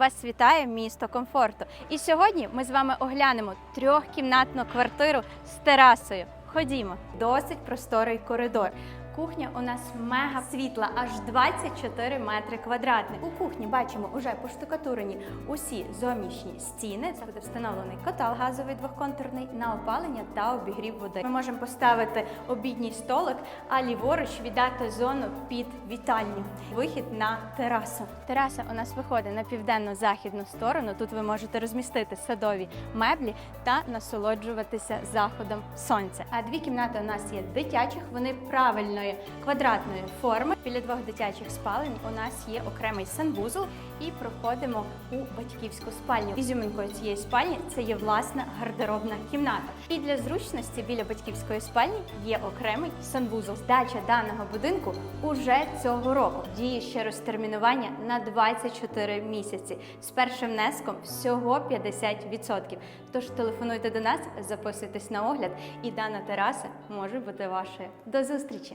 Вас вітає місто комфорту. І сьогодні ми з вами оглянемо трьохкімнатну квартиру з терасою. Ходімо, досить просторий коридор. Кухня у нас мега світла, аж 24 метри квадратних. У кухні бачимо уже поштукатурені усі зовнішні стіни. Це буде встановлений котел газовий двохконтурний на опалення та обігрів води. Ми можемо поставити обідній столик, а ліворуч віддати зону під вітальню. Вихід на терасу. Тераса у нас виходить на південно-західну сторону. Тут ви можете розмістити садові меблі та насолоджуватися заходом сонця. А дві кімнати у нас є дитячих. Вони правильної квадратної форми. Біля двох дитячих спалень у нас є окремий санвузол і проходимо у батьківську спальню. Ізюминкою цієї спальні це є власна гардеробна кімната. І для зручності біля батьківської спальні є окремий санвузол. Здача даного будинку уже цього року діє ще розтермінування на 24 місяці з першим внеском всього 50%. Тож телефонуйте до нас, записуйтесь на огляд, і дана тераса може бути вашою. До зустрічі!